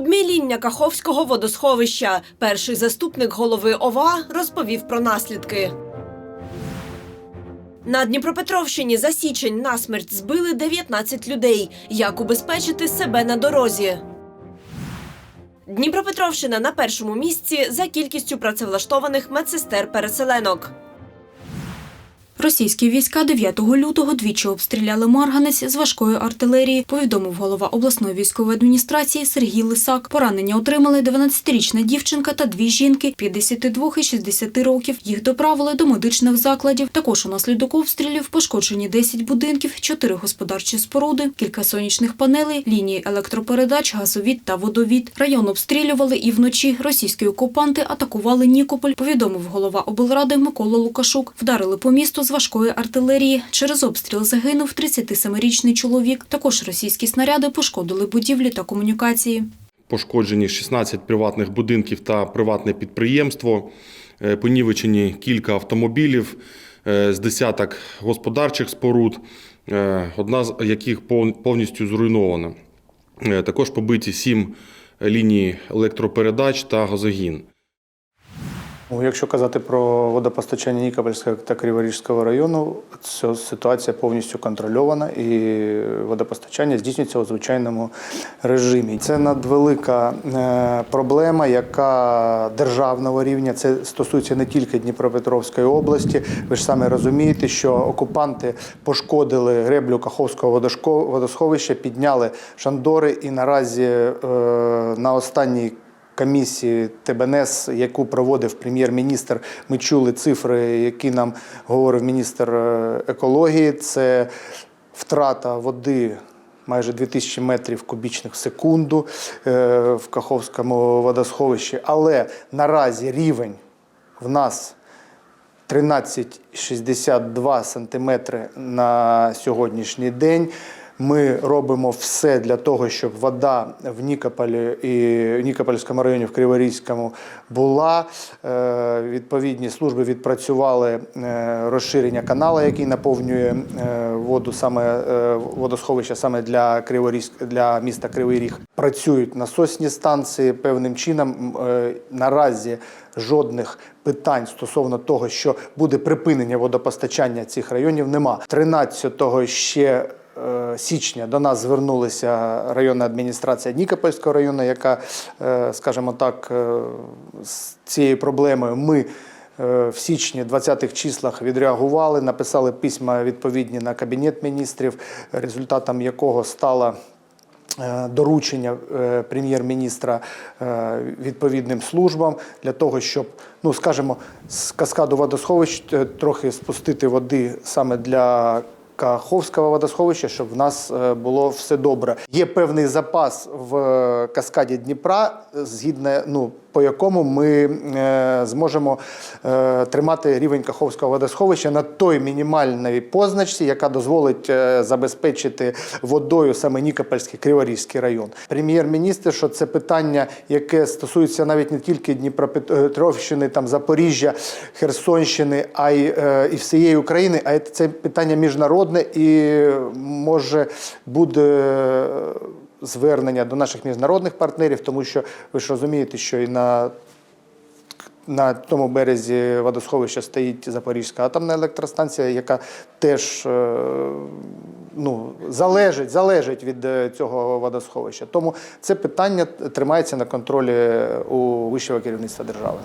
Обміління Каховського водосховища. Перший заступник голови ОВА розповів про наслідки. На Дніпропетровщині за січень насмерть збили 19 людей. Як убезпечити себе на дорозі? Дніпропетровщина на першому місці за кількістю працевлаштованих медсестер-переселенок. Російські війська 9 лютого двічі обстріляли Марганець з важкої артилерії, повідомив голова обласної військової адміністрації Сергій Лисак. Поранення отримали 12-річна дівчинка та дві жінки 52 і 60 років. Їх доправили до медичних закладів. Також унаслідок обстрілів пошкоджені 10 будинків, 4 господарчі споруди, кілька сонячних панелей, лінії електропередач, газовід та водовід. Район обстрілювали і вночі. Російські окупанти атакували Нікополь. Повідомив голова облради Микола Лукашук. Вдарили по місту важкої артилерії. Через обстріл загинув 37-річний чоловік. Також російські снаряди пошкодили будівлі та комунікації. пошкоджені 16 приватних будинків та приватне підприємство, е, понівечені кілька автомобілів е, з десяток господарчих споруд, е, одна з яких повністю зруйнована. Також побиті сім ліній електропередач та газогін. Ну, Якщо казати про водопостачання Нікопольського та Криворізького району, ця ситуація повністю контрольована і водопостачання здійснюється у звичайному режимі. Це надвелика е, проблема, яка державного рівня. Це стосується не тільки Дніпропетровської області. Ви ж самі розумієте, що окупанти пошкодили греблю Каховського водосховища, підняли шандори, і наразі е, на останній комісії ТБНС, яку проводив прем'єр-міністр, ми чули цифри, які нам говорив міністр е, екології. Це втрата води. Майже 2000 метрів кубічних в секунду е, в Каховському водосховищі. Але наразі рівень в нас 13,62 сантиметри на сьогоднішній день. Ми робимо все для того, щоб вода в Нікополі і Нікопольському районі, в Криворізькому була. Е, Відповідні служби відпрацювали е, розширення канала, який наповнює е, воду саме водосховища саме для Криворізь, для міста Кривий Ріг. Працюють насосні станції певним чином. Наразі жодних питань стосовно того, що буде припинення водопостачання цих районів, нема. 13-го ще січня до нас звернулася районна адміністрація Нікопольського району, яка, е, скажімо так, е, з цією проблемою ми. е, В січні 20-х числах відреагували, написали письма відповідні на кабінет міністрів, результатом якого стала е, доручення е, прем'єр-міністра е, відповідним службам для того, щоб, ну скажімо, з каскаду водосховищ е, трохи спустити води саме для. Каховського водосховища, щоб в нас е, було все добре. Є певний запас в е, каскаді Дніпра, згідно ну по якому ми е, зможемо е, тримати рівень Каховського водосховища на той мінімальній позначці, яка дозволить е, забезпечити водою саме Нікопольський Криворізький район. Прем'єр-міністр, що це питання, яке стосується навіть не тільки Дніпропетровщини, там Запоріжжя, Херсонщини, а й і всієї України, а це питання міжнародне і може буде звернення до наших міжнародних партнерів, тому що ви ж розумієте, що і на на тому березі водосховища стоїть Запорізька атомна електростанція, яка теж е, ну, залежить, залежить від е, цього водосховища. Тому це питання тримається на контролі у вищого керівництва держави.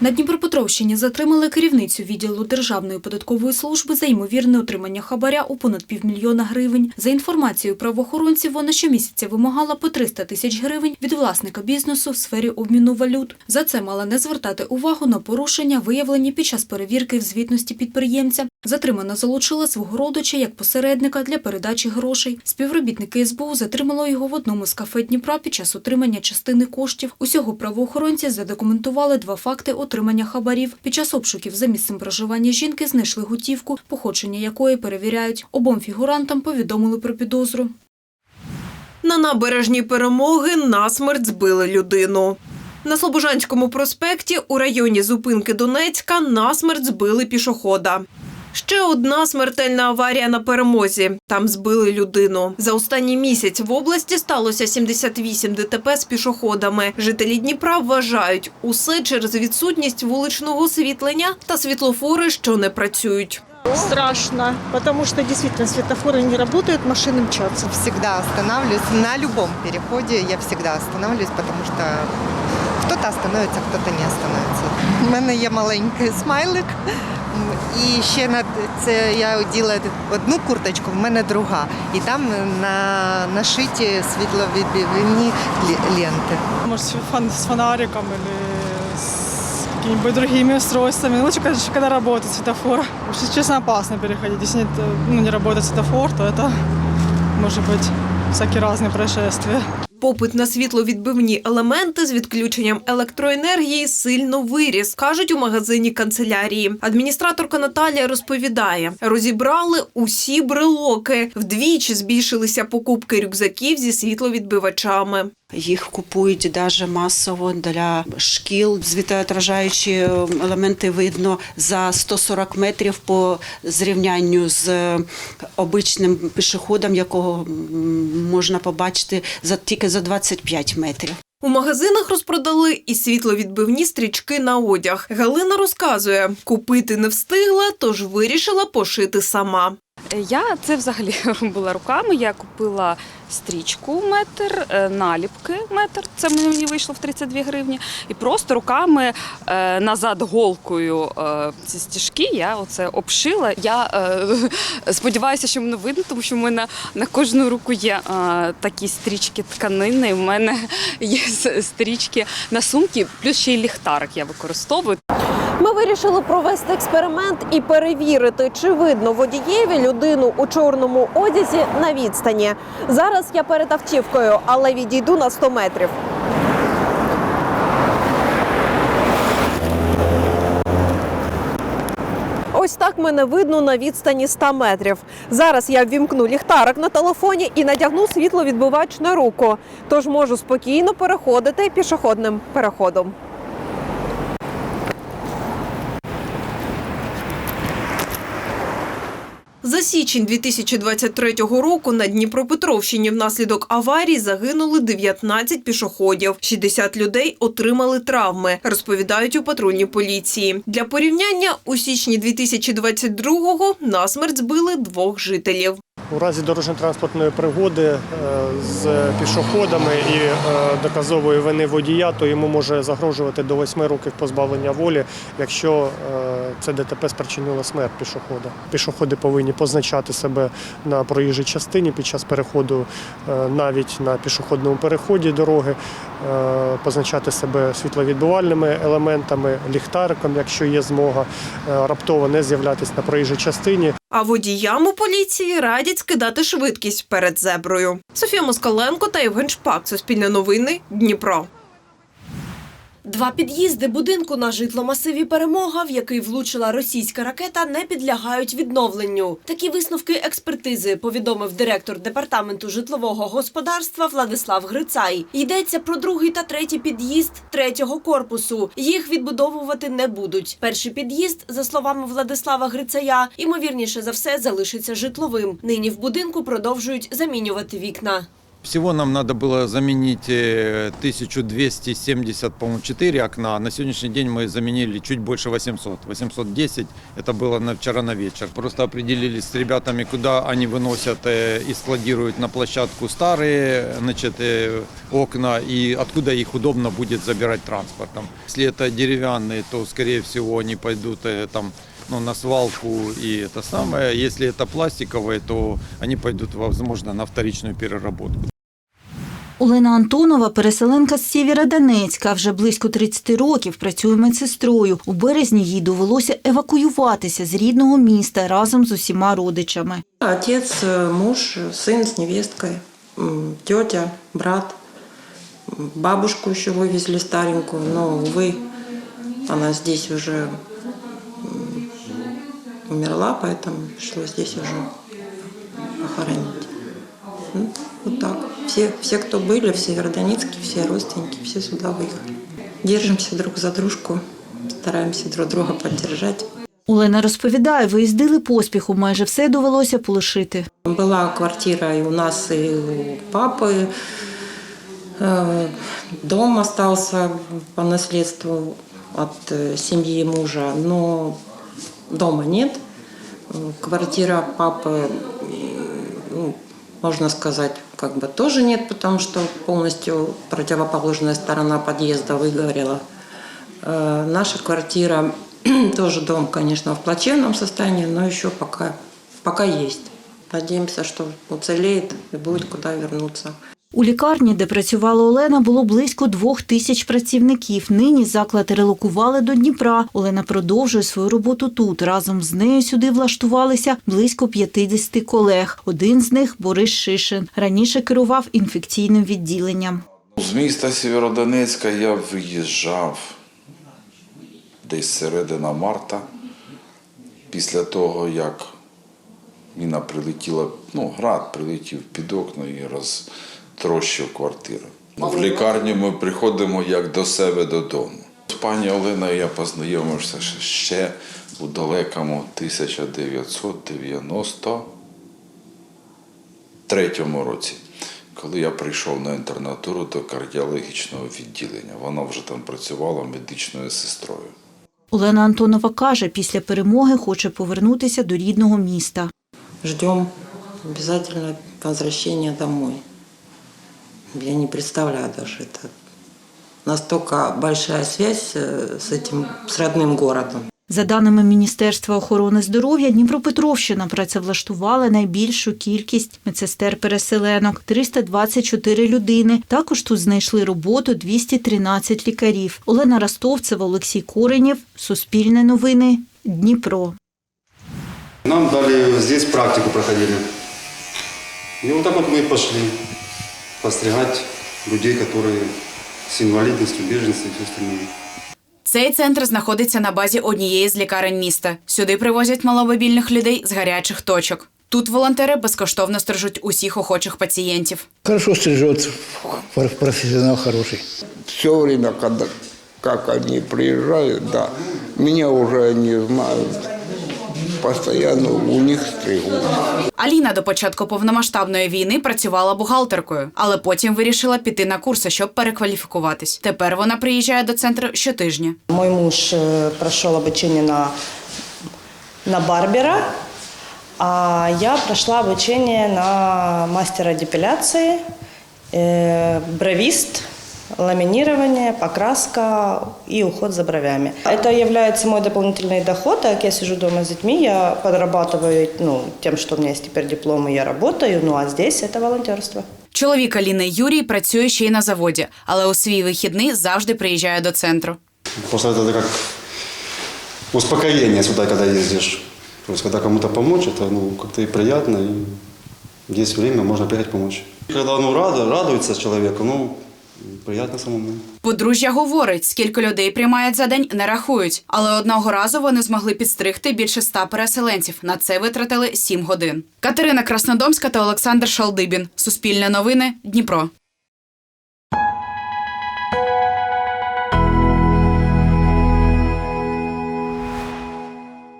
На Дніпропетровщині затримали керівницю відділу Державної податкової служби за ймовірне отримання хабаря у понад півмільйона гривень. За інформацією правоохоронців, вона щомісяця вимагала по 300 тисяч гривень від власника бізнесу в сфері обміну валют. За це мала не звертати увагу на порушення, виявлені під час перевірки в звітності підприємця. Затримана залучила свого родича як посередника для передачі грошей. Співробітники СБУ затримали його в одному з кафе Дніпра під час отримання частини коштів. Усього правоохоронці задокументували два факти отримання хабарів. Під час обшуків за місцем проживання жінки знайшли готівку, походження якої перевіряють. Обом фігурантам повідомили про підозру. На набережній перемоги насмерть збили людину. На Слобожанському проспекті у районі зупинки Донецька насмерть збили пішохода. Ще одна смертельна аварія на перемозі. Там збили людину. За останній місяць в області сталося 78 ДТП з пішоходами. Жителі Дніпра вважають усе через відсутність вуличного освітлення та світлофори, що не працюють. Страшно, потому что действительно светофоры не работают, машины мчатся. всегда останавливаюсь. На любом переходе я всегда останавливаюсь, потому что кто-то остановится, кто-то не остановится. У мене є маленький смайлик. М, І ще на це я оділа одну курточку, в мене друга. І там на нашиті світловідбивні лі- ленти. Может, с фон- с фонариком или с какими-нибудь другими устройствами. Лучше, конечно, когда работает светофор. Если честно, опасно переходить. Если нет, э, ну, не работает светофор, то это может быть всякие разные происшествия. Попит на світловідбивні елементи з відключенням електроенергії сильно виріс, кажуть у магазині канцелярії. Адміністраторка Наталія розповідає, розібрали усі брелоки. Вдвічі збільшилися покупки рюкзаків зі світловідбивачами. Їх купують даже масово для шкіл. Звітоотражаючі елементи видно за 140 метрів по зрівнянню з обичним пішоходом, якого можна побачити за тільки за 25 метрів. У магазинах розпродали і світловідбивні стрічки на одяг. Галина розказує, купити не встигла, тож вирішила пошити сама. Я це взагалі робила руками. Я купила стрічку метр, е, наліпки метр. Це мені вийшло в 32 гривні. І просто руками е, назад голкою е, ці стіжки я оце обшила. Я е, сподіваюся, що мене видно, тому що в мене на кожну руку є е, такі стрічки тканини. У мене є стрічки на сумки, плюс ще й ліхтарик я використовую. Ми вирішили провести експеримент і перевірити, чи видно водієві людину у чорному одязі на відстані. Зараз я перед автівкою, але відійду на 100 метрів. Ось так мене видно на відстані 100 метрів. Зараз я ввімкну ліхтарик на телефоні і надягну світловідбивач на руку, тож можу спокійно переходити пішохідним переходом. За січень 2023 року на Дніпропетровщині внаслідок аварії загинули 19 пішоходів. 60 людей отримали травми, розповідають у патрульній поліції. Для порівняння у січні 2022-го насмерть збили двох жителів. У разі дорожньо-транспортної пригоди е, з пішоходами і е, доказової вини водія, то йому може загрожувати до 8 років позбавлення волі, якщо е, це ДТП спричинило смерть пішохода. Пішоходи повинні позначати себе на проїжджій частині під час переходу, навіть на пішохідному переході дороги, позначати себе світловідбувальними елементами, ліхтариком, якщо є змога, е, раптово не з'являтися на проїжджій частині. А водіям у поліції радять скидати швидкість перед зеброю. Софія Москаленко та Євген Шпак. Суспільне новини. Дніпро. Два під'їзди будинку на житломасиві Перемога, в який влучила російська ракета, не підлягають відновленню. Такі висновки експертизи повідомив директор департаменту житлового господарства Владислав Грицай. Йдеться про другий та третій під'їзд третього корпусу. Їх відбудовувати не будуть. Перший під'їзд, за словами Владислава Грицая, ймовірніше за все залишиться житловим. Нині в будинку продовжують замінювати вікна. Всего нам надо было заменить э, 1270, по-моему, 4 окна. На сегодняшний день мы заменили чуть больше 800. 810 это было на вчера на вечер. Просто определились с ребятами, куда они выносят э, и складируют на площадку старые значит, э, окна и откуда их удобно будет забирать транспортом. Если это деревянные, то, скорее всего, они пойдут э, там ну, на свалку и это самое. Если это пластиковые, то они пойдут, возможно, на вторичную переработку. Олена Антонова, переселенка з Сєвєродонецька, вже близько 30 років працює медсестрою. У березні їй довелося евакуюватися з рідного міста разом з усіма родичами. Отец, э, муж, сын с невесткой, м, тетя, брат. М, Бабушку еще вывезли старенькую, но, увы, она здесь уже м, умерла, поэтому пришлось здесь уже похоронить. Ну, Вот так. Все, все, кто были в Северодонецке, все родственники, все сюда выехали. Держимся друг за дружку, стараемся друг друга поддержать. Олена розповідає, виїздили поспіху, майже все довелося полишити. Была квартира и у нас, и у папы. Э, Дом остался по наследству от э, семьи мужа, но дома нет. Э, Квартира папы, м, ну, Можно сказать, как бы тоже нет, потому что полностью противоположная сторона подъезда выгорела. Э, Наша квартира, тоже дом, конечно, в плачевном состоянии, но еще пока, пока есть. Надеемся, что уцелеет и будет куда вернуться. У лікарні, де працювала Олена, було близько двох тисяч працівників. Нині заклад релокували до Дніпра. Олена продовжує свою роботу тут. Разом з нею сюди влаштувалися близько 50 колег. Один з них Борис Шишин. Раніше керував інфекційним відділенням. З міста Сєвєродонецька я виїжджав десь середина марта, після того, як міна прилетіла, ну, град прилетів під окна і розтрощив квартиру. В лікарню ми приходимо як до себе додому. З пані Оленою я познайомився ще у далекому 1993 році, коли я прийшов на інтернатуру до кардіологічного відділення. Вона вже там працювала медичною сестрою. Олена Антонова каже, після перемоги хоче повернутися до рідного міста. Ждем обязательно возвращения домой. Я не представляю даже это. Настолько большая связь э, с этим, с родным городом. За даними Міністерства охорони здоров'я, Дніпропетровщина працевлаштувала найбільшу кількість медсестер-переселенок 324 людини. Також тут знайшли роботу 213 лікарів. Олена Ростовцева, Олексій Коренєв, Суспільне новини, Дніпро. Нам дали здесь практику проходили. И вот так вот мы и людей, которые с инвалидностью, беженцы и все остальное. Цей центр знаходиться на базі однієї з лікарень міста. Сюди привозять маломобільних людей з гарячих точок. Тут волонтери безкоштовно стрижуть усіх охочих пацієнтів. Хорошо стрижет, профессионал хороший. Все время, когда как они приезжают, да, меня уже не знают. Постоянно у них стригут. Аліна до початку повномасштабної війни працювала бухгалтеркою, але потім вирішила піти на курси, щоб перекваліфікуватись. Тепер вона приїжджає до центру щотижня. Мой муж э, прошел обучение на, на барбера, а я прошла обучение на мастера депиляции, э, бровист, ламинирование, покраска и уход за бровями. Это является мой дополнительный доход, так как я сижу дома с детьми, я подрабатываю ну, тем, что у меня есть теперь диплом, и я работаю, ну а здесь это волонтерство. Чоловік Аліни Юрій працює ще й на заводі, але у свій вихідний завжди приїжджає до центру. Просто это как успокоение сюда, когда ездишь. То есть, когда кому-то помочь, это ну, как-то и приятно, и есть время, можно приехать помочь. Когда ну, рад, радуется человеку, ну, приятно самому. Подружжя говорить, скільки людей приймають за день, не рахують. Але одного разу вони змогли підстригти більше ста переселенців. На це витратили сім годин. Катерина Краснодомська та Олександр Шалдибін. Суспільне новини. Дніпро.